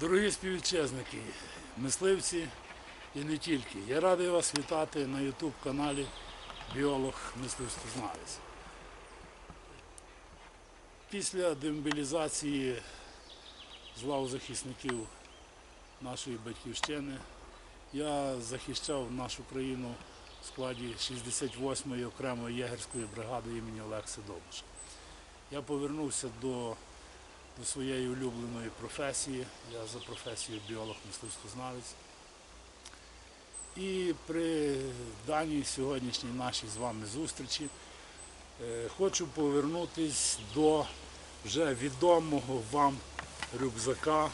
Дорогі співвітчизники, мисливці і не тільки. Я радий вас вітати на YouTube каналі Біолог Мисливствознавець. Після демобілізації з захисників нашої батьківщини я захищав нашу країну в складі 68-ї окремої єгерської бригади імені Олекси Довбуша. Я повернувся до до своєї улюбленої професії. Я за професією біолог мисливствознавець. І при даній сьогоднішній нашій з вами зустрічі е, хочу повернутися до вже відомого вам рюкзака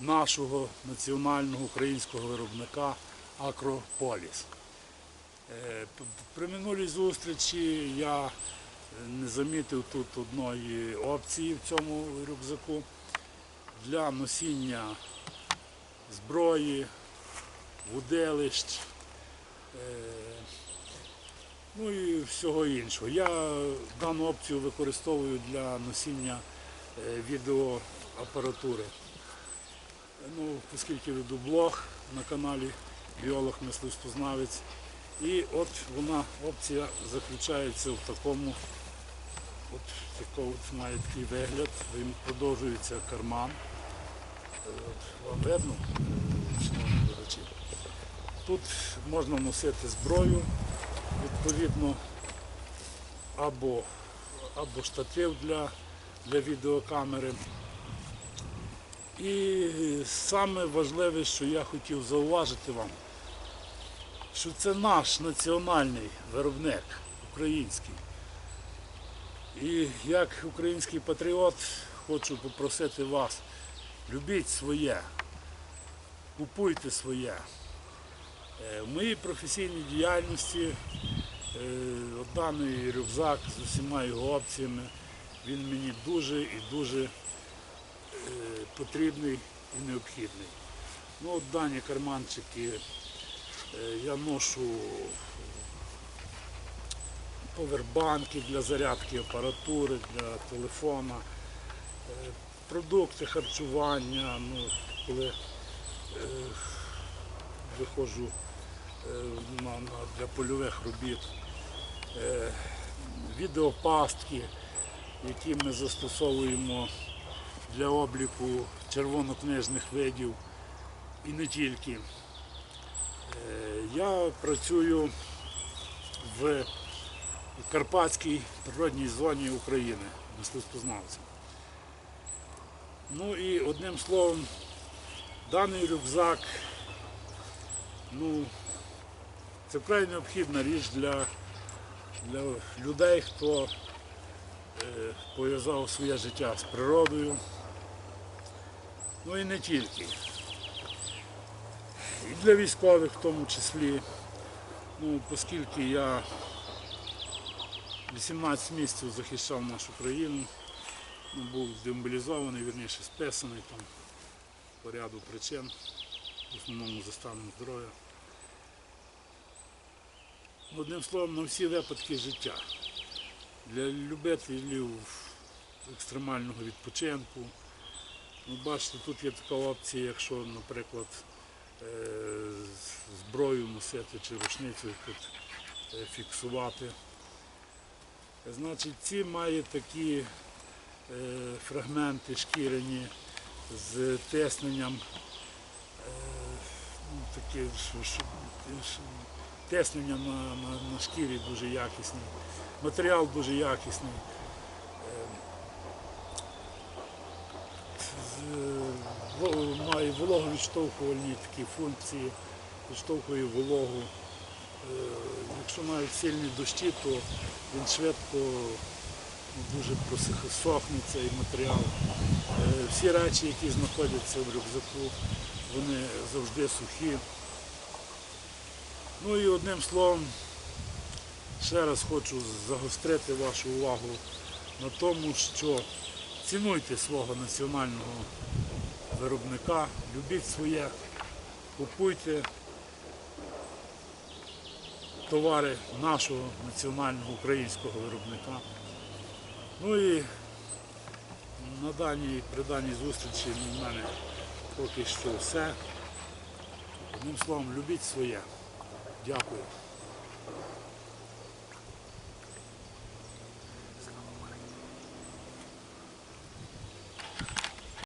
нашого національного українського виробника Акрополіс. Е, При минулій зустрічі я не замітив тут одної опції в цьому рюкзаку для носіння зброї, вуделищ, е, ну і всього іншого. Я дану опцію використовую для носіння е, відеоапаратури. Ну, оскільки веду блог на каналі Біолог Мисливствознавець. І от вона, опція заключається в такому, от такий має такий вигляд, він продовжується карман. Е, вам видно. Тут можна носити зброю, відповідно, або, або штатив для, для відеокамери. І саме важливе, що я хотів зауважити вам, що це наш національний виробник український. І як український патріот хочу попросити вас, любіть своє, купуйте своє. Е, В моїй професійній діяльності е, даний рюкзак з усіма його опціями, він мені дуже і дуже е, потрібний і необхідний. Ну, от дані карманчики Я ношу повербанки для зарядки апаратури, для телефона, е, продукти харчування, ну, коли е, виходжу е, на, для польових робіт, е, відеопастки, які ми застосовуємо для обліку червонокнижних видів і не тільки. Е, Я працюю в Карпатській природній зоні України, мисливспознавцем. Ну і одним словом, даний рюкзак, ну, це вкрай необхідна річ для, для людей, хто е, пов'язав своє життя з природою. Ну і не тільки і для військових в тому числі. Ну, оскільки я 18 місяців захищав нашу країну, ну, був демобілізований, вірніше списаний там по ряду причин, в основному за станом здоров'я. Одним словом, на всі випадки життя. Для любителів екстремального відпочинку. Ну, бачите, тут є така опція, якщо, наприклад, е, зброю носити чи рушницю тут е, фіксувати. Значить, ці мають такі е, фрагменти шкіряні з тисненням, е, ну, що- тиснення на, на, на шкірі дуже якісне, матеріал дуже якісний. Е, має вологовідштовхувальні такі функції, відштовхує вологу. Е, Якщо навіть сильні дощі, то він швидко дуже просохне цей матеріал. Е, Всі речі, які знаходяться в рюкзаку, вони завжди сухі. Ну і одним словом, ще раз хочу загострити вашу увагу на тому, що цінуйте свого національного виробника, любіть своє, купуйте товари нашого національного українського виробника. Ну і на даній, при даній зустрічі в мене Поки що все. Одним словом, любіть своє. Дякую.